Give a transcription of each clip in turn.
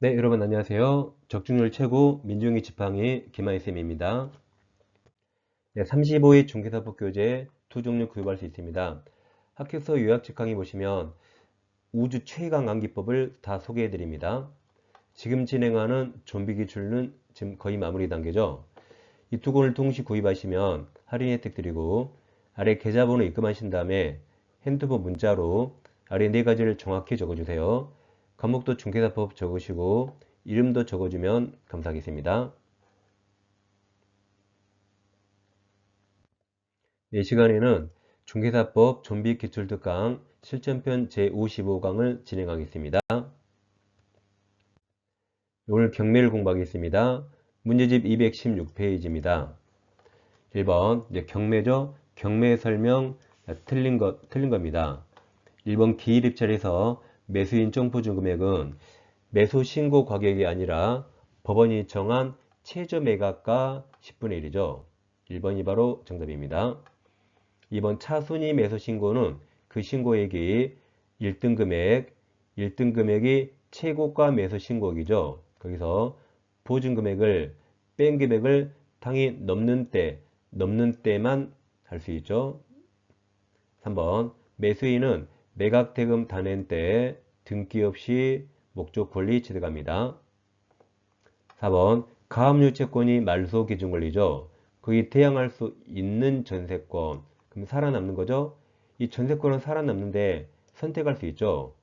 네, 여러분 안녕하세요. 적중률 최고 민중이 지팡이 김하희쌤입니다. 네, 35회 중개사법 교재 투 종류 구입할 수 있습니다. 학교서 요약 직강의 보시면 우주 최강 암기법을 다 소개해 드립니다. 지금 진행하는 좀비 기출은 지금 거의 마무리 단계죠. 이 두 권을 동시 구입하시면 할인 혜택 드리고 아래 계좌번호 입금하신 다음에 핸드폰 문자로 아래 네 가지를 정확히 적어주세요. 과목도 중개사법 적으시고 이름도 적어주면 감사하겠습니다. 이 시간에는 중개사법 좀비 기출 특 강 실전편 제55강을 진행하겠습니다. 오늘 경매를 공부하겠습니다. 문제집 216페이지입니다. 1번 이제 경매죠. 경매 설명 틀린 것 틀린 겁니다. 1번 기일 입찰에서 매수인 정보준 금액은 매수 신고 가격이 아니라 법원이 정한 최저 매각가 10분의 1이죠. 1번이 바로 정답입니다. 2번 차순위 매수 신고는 그 신고액이 1등 금액, 1등 금액이 최고가 매수 신고액이죠. 거기서 보증 금액을 뺀 금액을 당이 넘는 때, 넘는 때만 할 수 있죠. 3번 매수인은 매각대금 다낸 때 등기 없이 목적 권리 취득합니다. 4번 가압유채권이 말소 기준 권리죠. 거기 대항할 수 있는 전세권 그럼 살아남는 거죠. 이 전세권은 살아남는데 선택할 수 있죠.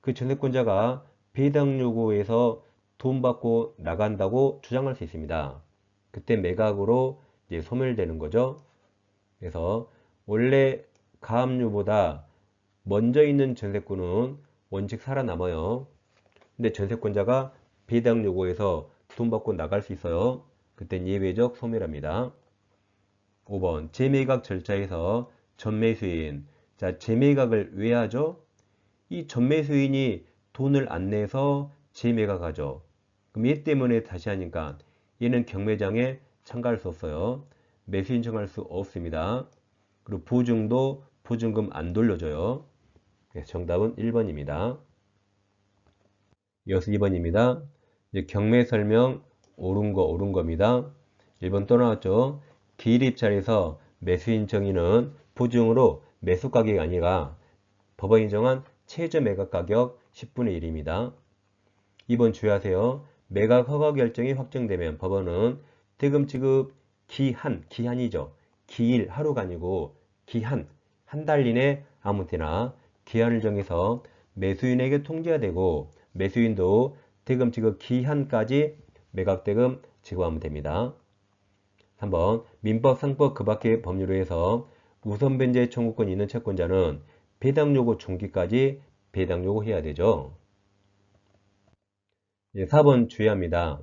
그 전세권자가 배당 요구에서 돈 받고 나간다고 주장할 수 있습니다. 그때 매각으로 이제 소멸되는 거죠. 그래서 원래 가압류보다 먼저 있는 전세권은 원칙 살아남아요. 근데 전세권자가 배당 요구해서 돈 받고 나갈 수 있어요. 그땐 예외적 소멸합니다. 5번 재매각 절차에서 전매수인 자 재매각을 왜 하죠? 이 전매수인이 돈을 안 내서 재매각하죠. 그럼 얘 때문에 다시 하니까 얘는 경매장에 참가할 수 없어요. 매수인 청할 수 없습니다. 그리고 보증도 보증금 안 돌려줘요. 정답은 1번입니다. 이어서 2번입니다. 경매 설명 옳은 거 옳은 겁니다. 1번 또 나왔죠. 기일입찰에서 매수인 정의는 보증으로 매수 가격이 아니라 법원이 정한 최저 매각 가격 10분의 1입니다. 2번 주의하세요. 매각 허가 결정이 확정되면 법원은 대금 지급 기한, 기한이죠. 기일, 하루가 아니고 기한, 한 달 이내 아무 때나 기한을 정해서 매수인에게 통지가 되고 매수인도 대금 지급 기한까지 매각대금 지급하면 됩니다. 3번 민법, 상법 그 밖의 법률에 의해서 우선 변제 청구권 있는 채권자는 배당 요구 중기까지 배당 요구해야 되죠. 4번 주의합니다.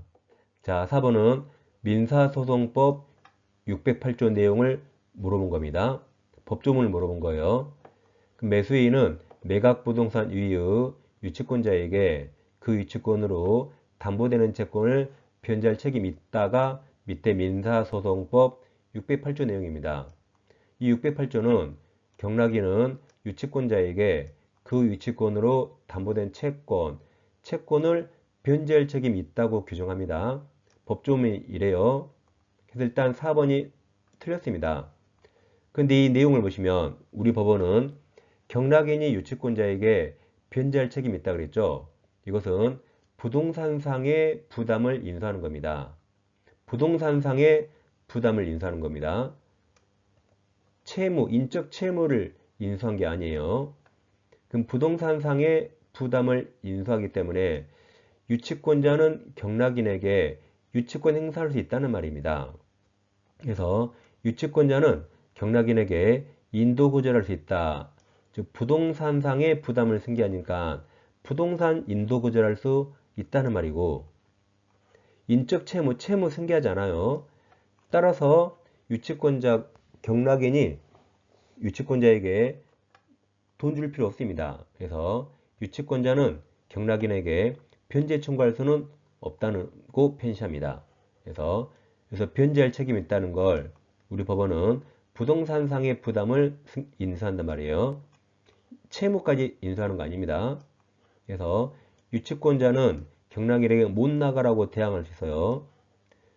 자, 4번은 민사소송법 608조 내용을 물어본 겁니다. 법조문을 물어본 거예요. 매수인은 매각 부동산 위의 유치권자에게 그 유치권으로 담보되는 채권을 변제할 책임이 있다가 밑에 민사소송법 608조 내용입니다. 이 608조는 경락인은 유치권자에게 그 유치권으로 담보된 채권, 채권을 변제할 책임이 있다고 규정합니다. 법조문이 이래요. 그래서 일단 4번이 틀렸습니다. 근데 이 내용을 보시면 우리 법원은 경락인이 유치권자에게 변제할 책임이 있다 그랬죠. 이것은 부동산상의 부담을 인수하는 겁니다. 부동산상의 부담을 인수하는 겁니다. 채무, 인적 채무를 인수한 게 아니에요. 그럼 부동산상의 부담을 인수하기 때문에 유치권자는 경락인에게 유치권 행사할 수 있다는 말입니다. 그래서 유치권자는 경락인에게 인도 고절할 수 있다. 즉 부동산상의 부담을 승계하니까 부동산 인도 거절할 수 있다는 말이고 인적 채무, 채무 승계하잖아요. 따라서 유치권자 경락인이 유치권자에게 돈 줄 필요 없습니다. 그래서 유치권자는 경락인에게 변제 청구할 수는 없다는 고 편시합니다. 그래서 그래서 변제할 책임이 있다는 걸 우리 법원은 부동산상의 부담을 인수한단 말이에요. 채무까지 인수하는 거 아닙니다. 그래서 유치권자는 경락일에게 못 나가라고 대항할 수 있어요.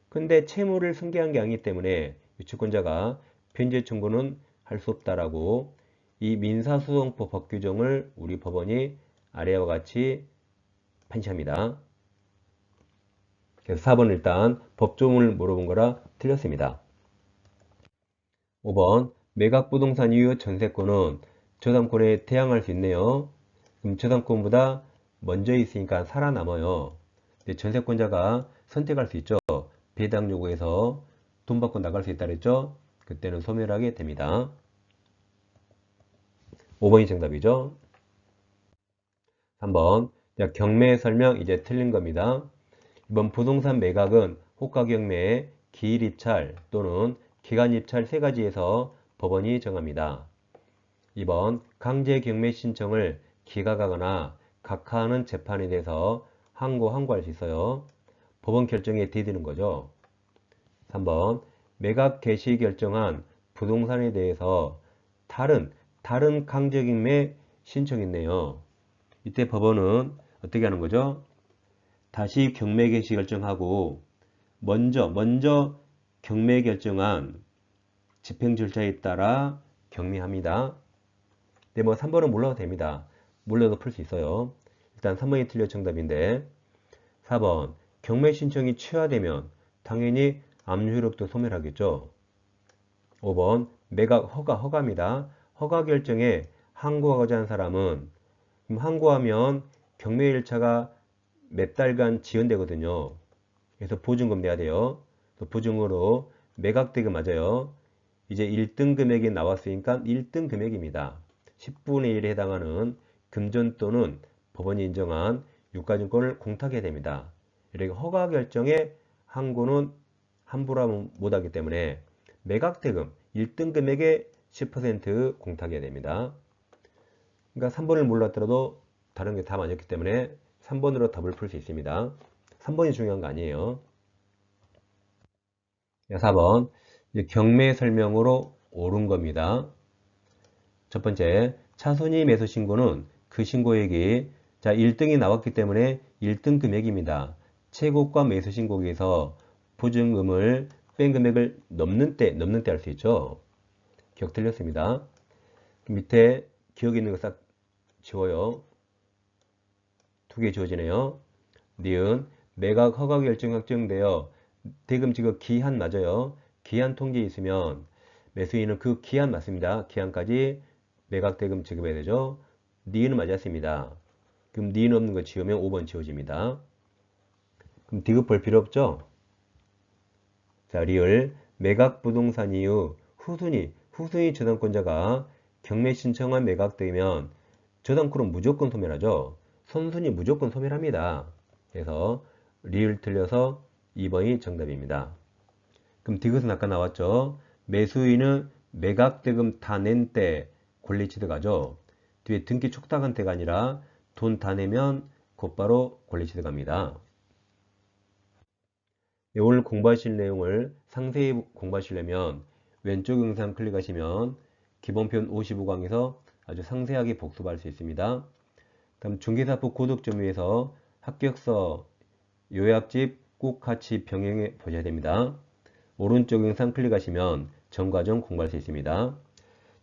근데 채무를 승계한 게 아니기 때문에 유치권자가 변제 청구는 할 수 없다라고 이 민사소송법 법 규정을 우리 법원이 아래와 같이 판시합니다. 그래서 4번 일단 법조문을 물어본 거라 틀렸습니다. 5번 매각 부동산 이후 전세권은 저당권에 대항할 수 있네요. 그럼 저당권보다 먼저 있으니까 살아남아요. 근데 전세권자가 선택할 수 있죠. 배당 요구해서 돈 받고 나갈 수 있다 그랬죠. 그때는 소멸하게 됩니다. 5번이 정답이죠. 3번 경매 설명 이제 틀린 겁니다. 이번 부동산 매각은 호가 경매, 기일 입찰 또는 기간 입찰 세 가지에서 법원이 정합니다. 2번 강제 경매 신청을 기각하거나 각하하는 재판에 대해서 항고 항고할 수 있어요. 법원 결정에 대드는 거죠. 3번 매각 개시 결정한 부동산에 대해서 다른 다른 강제 경매 신청했네요. 이때 법원은 어떻게 하는 거죠? 다시 경매 개시 결정하고 먼저 먼저 경매 결정한 집행 절차에 따라 경매합니다. 네, 뭐 3번은 몰라도 됩니다. 몰라도 풀 수 있어요. 일단 3번이 틀려 정답인데 4번 경매 신청이 취하되면 당연히 압류력도 소멸하겠죠. 5번 매각 허가 허가입니다. 허가 결정에 항고하고자 하는 사람은 항고하면 경매 일차가 몇 달간 지연되거든요. 그래서 보증금 내야 돼요. 보증으로 매각되게 맞아요. 이제 1등 금액이 나왔으니까 1등 금액입니다. 10분의 1에 해당하는 금전 또는 법원이 인정한 유가증권을 공탁해야 됩니다. 이렇게 허가 결정에 항고는 함부로 못하기 때문에 매각대금 1등 금액의 10% 공탁해야 됩니다. 그러니까 3번을 몰랐더라도 다른 게 다 맞았기 때문에 3번으로 답을 풀 수 있습니다. 3번이 중요한 거 아니에요. 4번 경매 설명으로 옳은 겁니다. 첫 번째 차손이 매수 신고는 그 신고액이 자 1등이 나왔기 때문에 1등 금액입니다. 최고가 매수 신고에서 보증금을 뺀 금액을 넘는 때 넘는 때 할 수 있죠. 기억 틀렸습니다. 밑에 기억이 있는 거 싹 지워요. 두 개 지워지네요. 니은 매각 허가 결정 확정되어 대금 지급 기한 맞아요. 기한 통지에 있으면 매수인은 그 기한 맞습니다. 기한까지 매각 대금 지급해야 되죠. 니은 맞았습니다. 그럼 니은 없는 거 지우면 5번 지워집니다. 그럼 디귿 볼 필요 없죠? 자, 리을 매각 부동산 이후 후순위, 후순위 저당권자가 경매 신청한 매각되면 저당권은 무조건 소멸하죠. 선순위 무조건 소멸합니다. 그래서 리을 틀려서 2번이 정답입니다. 그럼 디귿은 아까 나왔죠. 매수인은 매각대금 다 낸 때 권리취득하죠. 뒤에 등기 촉탁한 때가 아니라 돈 다 내면 곧바로 권리취득합니다. 네, 오늘 공부하실 내용을 상세히 공부하시려면 왼쪽 영상 클릭하시면 기본편 55강에서 아주 상세하게 복습할 수 있습니다. 다음 중개사법 고득점유에서 합격서 요약집 꼭 같이 병행해 보셔야 됩니다. 오른쪽 영상 클릭하시면 전 과정 공부할 수 있습니다.